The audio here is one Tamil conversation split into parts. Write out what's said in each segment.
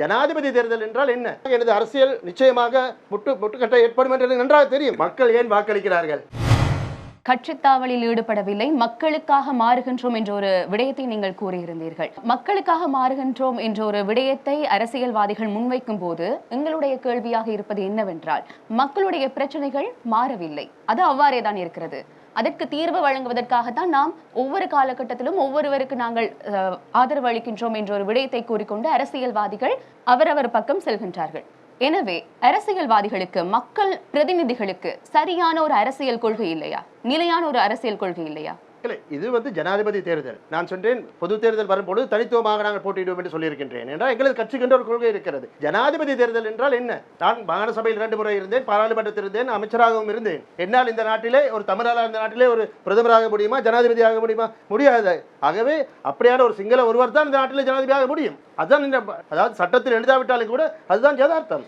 ஜனாதிபதி தேர்தல் என்றால் என்ன? எனது அரசியல் நிச்சயமாக முட்டு முட்டுக்கட்டை ஏற்படும் என்று நன்றாக தெரியும். மக்கள் ஏன் வாக்களிக்கிறார்கள்? கட்சித்தாவலில் ஈடுபடவில்லை. மக்களுக்காக மாறுகின்றோம் என்ற ஒரு விடயத்தை நீங்கள் கூறியிருந்தீர்கள். மக்களுக்காக மாறுகின்றோம் என்ற ஒரு விடயத்தை அரசியல்வாதிகள் முன்வைக்கும் போது எங்களுடைய கேள்வியாக இருப்பது என்னவென்றால் மக்களுடைய பிரச்சனைகள் மாறவில்லை. அது அவ்வாறே தான் இருக்கிறது. அதற்கு தீர்வு வழங்குவதற்காகத்தான் நாம் ஒவ்வொரு காலகட்டத்திலும் ஒவ்வொருவருக்கு நாங்கள் அஹ், ஆதரவு அளிக்கின்றோம் என்ற ஒரு விடயத்தை கூறிக்கொண்டு அரசியல்வாதிகள் அவரவர் பக்கம் செல்கின்றார்கள். எனவே அரசியல்வாதிகளுக்கு மக்கள் பிரதிநிதிகளுக்கு சரியான ஒரு அரசியல் கொள்கை இல்லையா? நிலையான ஒரு அரசியல் கொள்கை இல்லையா? இல்லை இது வந்து ஜனாதிபதி தேர்தல். நான் சொன்னேன் பொது தேர்தல் வரும்போது தனித்துவமாக நாங்கள் போட்டியிடுவோம் என்று சொல்லியிருக்கின்றேன். என்றால் எங்களுக்கு கட்சிக்கென்ற ஒரு கொள்கை இருக்கிறது. ஜனாதிபதி தேர்தல் என்றால் என்ன? நான் மாகாண சபையில் இரண்டு முறை இருந்தேன் பாராளுமன்றத்தில் இருந்தேன் அமைச்சராகவும் இருந்தேன். என்னால் இந்த நாட்டிலே ஒரு தமிழராக இந்த நாட்டிலே ஒரு பிரதமராக முடியுமா ஜனாதிபதி ஆக முடியுமா? முடியாது. ஆகவே அப்படியான ஒரு சிங்கள ஒருவர் தான் இந்த நாட்டிலே ஜனாதிபதி ஆக முடியும். அதுதான் இந்த அதாவது சட்டத்தில் எழுதாவிட்டாலும் கூட அதுதான் யதார்த்தம்.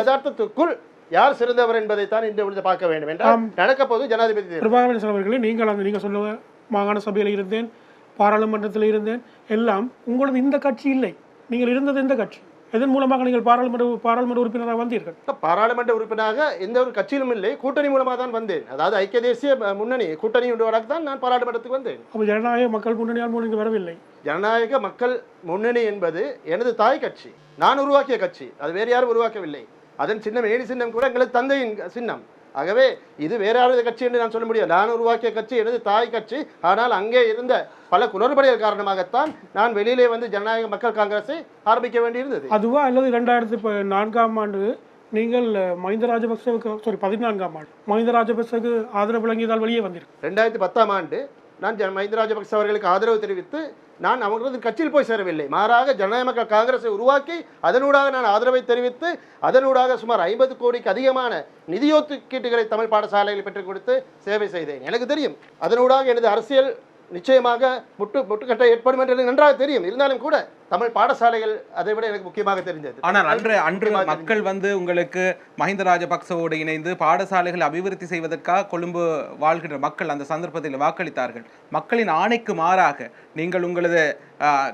யதார்த்தத்துக்குள் யார் சிறந்தவர் என்பதைத்தான் இந்த பொழுது பார்க்க வேண்டும் என்றால். நடக்க போது ஜனாதிபதி பிரபாகரன் அவர்களே நீங்கள் அந்த நீங்கள் சொல்ல மாகாண சபையில் இருந்தேன் பாராளுமன்றத்தில் இருந்தேன் எல்லாம் உங்களது இந்த கட்சி இல்லை. நீங்கள் இருந்தது இந்த கட்சி. எதன் மூலமாக நீங்கள் பாராளுமன்ற பாராளுமன்ற உறுப்பினராக வந்தீர்கள்? பாராளுமன்ற உறுப்பினராக எந்த ஒரு கட்சியிலும் இல்லை கூட்டணி மூலமாக தான் வந்தேன். அதாவது ஐக்கிய தேசிய முன்னணி கூட்டணி தான் நான் பாராளுமன்றத்துக்கு வந்தேன். அப்போ ஜனநாயக மக்கள் முன்னணியால் மூலம் இங்கு வரவில்லை. ஜனநாயக மக்கள் முன்னணி என்பது எனது தாய் கட்சி. நான் உருவாக்கிய கட்சி. அது வேறு யாரும் உருவாக்கவில்லை. அதன் சின்னம் ஏணி சின்னம் கூட எங்களது தந்தையின் சின்னம். ஆகவே இது வேற யாரது கட்சி என்று நான் சொல்ல முடியாது. நான் உருவாக்கிய கட்சி எனது தாய் கட்சி. ஆனால் அங்கே இருந்த பல குளறுபடிகள் காரணமாகத்தான் நான் வெளியிலே வந்து ஜனநாயக மக்கள் காங்கிரஸை ஆரம்பிக்க வேண்டியிருந்தது. அதுவா அல்லது ரெண்டாயிரத்தி ப- நான்காம் ஆண்டு நீங்கள் மஹிந்த ராஜபக்சவுக்கு சாரி பதினான்காம் ஆண்டு மஹிந்த ராஜபக்சவுக்கு ஆதரவு வழங்கியதால் வெளியே வந்தீர்கள் ரெண்டாயிரத்தி பத்தாம் ஆண்டு நான் மஹிந்த ராஜபக்ச அவர்களுக்கு ஆதரவு தெரிவித்து நான் அவர்களது கட்சியில் போய் சேரவில்லை. மாறாக ஜனநாயக மக்கள் காங்கிரஸை உருவாக்கி அதனூடாக நான் ஆதரவை தெரிவித்து அதனூடாக சுமார் ஐம்பது கோடிக்கு அதிகமான நிதியொதுக்கீட்டுகளை தமிழ் பாடசாலைகளை பெற்றுக் கொடுத்து சேவை செய்தேன். எனக்கு தெரியும். அதனூடாக எனது அரசியல் நிச்சயமாக முட்டு முட்டுக்கட்டை ஏற்படும் என்று நன்றாக தெரியும். இருந்தாலும் கூட தமிழ் பாடசாலைகள் அதை விட எனக்கு முக்கியமாக தெரிஞ்சது. ஆனால் அன்று அன்று மக்கள் வந்து உங்களுக்கு மஹிந்த ராஜபக்சவோடு இணைந்து பாடசாலைகள் அபிவிருத்தி செய்வதற்காக கொழும்பு வாழ்கின்ற மக்கள் அந்த சந்தர்ப்பத்தில் வாக்களித்தார்கள். மக்களின் ஆணைக்கு மாறாக நீங்கள் உங்களது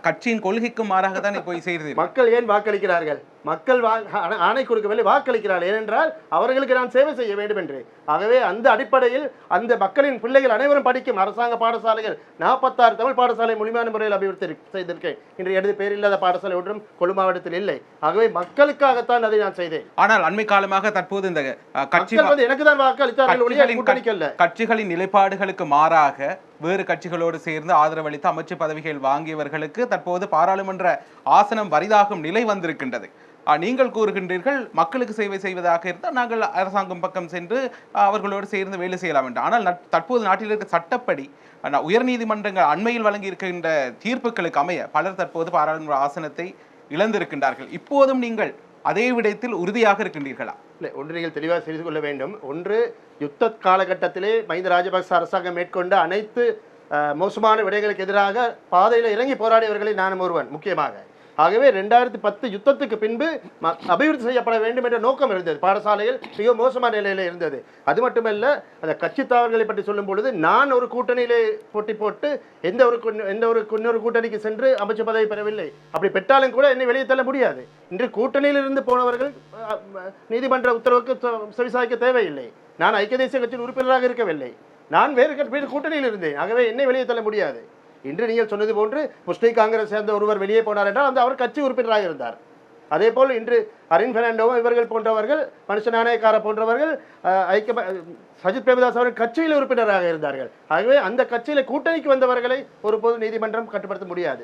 கட்சியின் கொள்கைக்கு மாறாக தான் போய் செய்தீர்கள் மக்கள் ஏன் வாக்களிக்கிறார்கள்? மக்கள் ஆணை- கொடுக்கவில்லை வாக்களிக்கிறார்கள். ஏனென்றால் அவர்களுக்கு நான் சேவை செய்ய வேண்டும் என்று. ஆகவே அந்த அடிப்படையில் அந்த மக்களின் பிள்ளைகள் அனைவரும் படிக்கும் அரசாங்க பாடசாலைகள் நாற்பத்தாறு தமிழ் பாடசாலை முழுமையான முறையில் அபிவிருத்தி செய்திருக்கேன் இன்று எனது பேரில்லாத பாடசாலை ஒன்றும் கொழு மாவட்டத்தில் இல்லை. ஆகவே மக்களுக்காகத்தான் அதை நான் செய்தேன். ஆனால் அண்மை காலமாக தற்போது இந்த கட்சி வந்து எனக்கு தான் வாக்களித்தார்கள் கட்சிகளின் நிலைப்பாடுகளுக்கு மாறாக வேறு கட்சிகளோடு சேர்ந்து ஆதரவளித்து அமைச்சு பதவிகள் வாங்கியவர்களுக்கு தற்போது பாராளுமன்ற ஆசனம் வரிதாகும் நிலை வந்திருக்கின்றது. நீங்கள் கூறுகின்றீர்கள் மக்களுக்கு சேவை செய்வதாக இருந்தால் நாங்கள் அரசாங்கம் பக்கம் சென்று அவர்களோடு சேர்ந்து வேலை செய்யலாம் என்று. ஆனால் தற்போது நாட்டில் இருக்க சட்டப்படி உயர்நீதிமன்றங்கள் அண்மையில் வழங்கி இருக்கின்ற தீர்ப்புகளுக்கு அமைய பலர் தற்போது பாராளுமன்ற ஆசனத்தை இழந்திருக்கின்றார்கள். இப்போதும் நீங்கள் அதே விடயத்தில் உறுதியாக இருக்கின்றீர்களா? இல்லை ஒன்று நீங்கள் தெளிவாக செய்து கொள்ள வேண்டும். ஒன்று யுத்த காலகட்டத்திலே மஹிந்த ராஜபக்ச அரசாங்கம் மேற்கொண்ட அனைத்து மோசமான விடயங்களுக்கு எதிராக பாதையில் இறங்கி போராடியவர்களை நானும் ஒருவன் முக்கியமாக. ஆகவே ரெண்டாயிரத்தி பத்து யுத்தத்துக்கு பின்பு ம- அபிவிருத்தி செய்யப்பட வேண்டும் என்ற நோக்கம் இருந்தது. பாடசாலையில் மிக மோசமான நிலையில் இருந்தது. அது மட்டுமல்ல அந்த கட்சி தாவல்களை பற்றி சொல்லும் பொழுது நான் ஒரு கூட்டணியிலே போட்டி போட்டு எந்த ஒரு எந்த ஒரு இன்னொரு கூட்டணிக்கு சென்று அமைச்சு பதவி பெறவில்லை. அப்படி பெற்றாலும் கூட என்னை வெளியே தள்ள முடியாது. இன்று கூட்டணியில் இருந்து போனவர்கள் நீதிமன்ற உத்தரவுக்கு செ- செவிசாய்க்க தேவையில்லை. நான் ஐக்கிய தேசிய கட்சியின் உறுப்பினராக இருக்கவில்லை. நான் வேறு வேறு கூட்டணியில் இருந்தேன். ஆகவே என்னை வெளியே தள்ள முடியாது. இன்று நீங்கள் சொன்னது போன்று முஸ்லிம் காங்கிரஸ் சேர்ந்த ஒருவர் வெளியே போனார் என்றால் அந்த அவர் கட்சி உறுப்பினராக இருந்தார். அதே போல் இன்று அரின் பெர்னாண்டோவும் இவர்கள் போன்றவர்கள் மனுஷ நாணயக்கார போன்றவர்கள் ஐக்கிய சஜித் பிரேமதாஸ் அவர்கள் கட்சியில் உறுப்பினராக இருந்தார்கள். ஆகவே அந்த கட்சியில் கூட்டணிக்கு வந்தவர்களை ஒரு பொது நீதிமன்றம் கட்டுப்படுத்த முடியாது.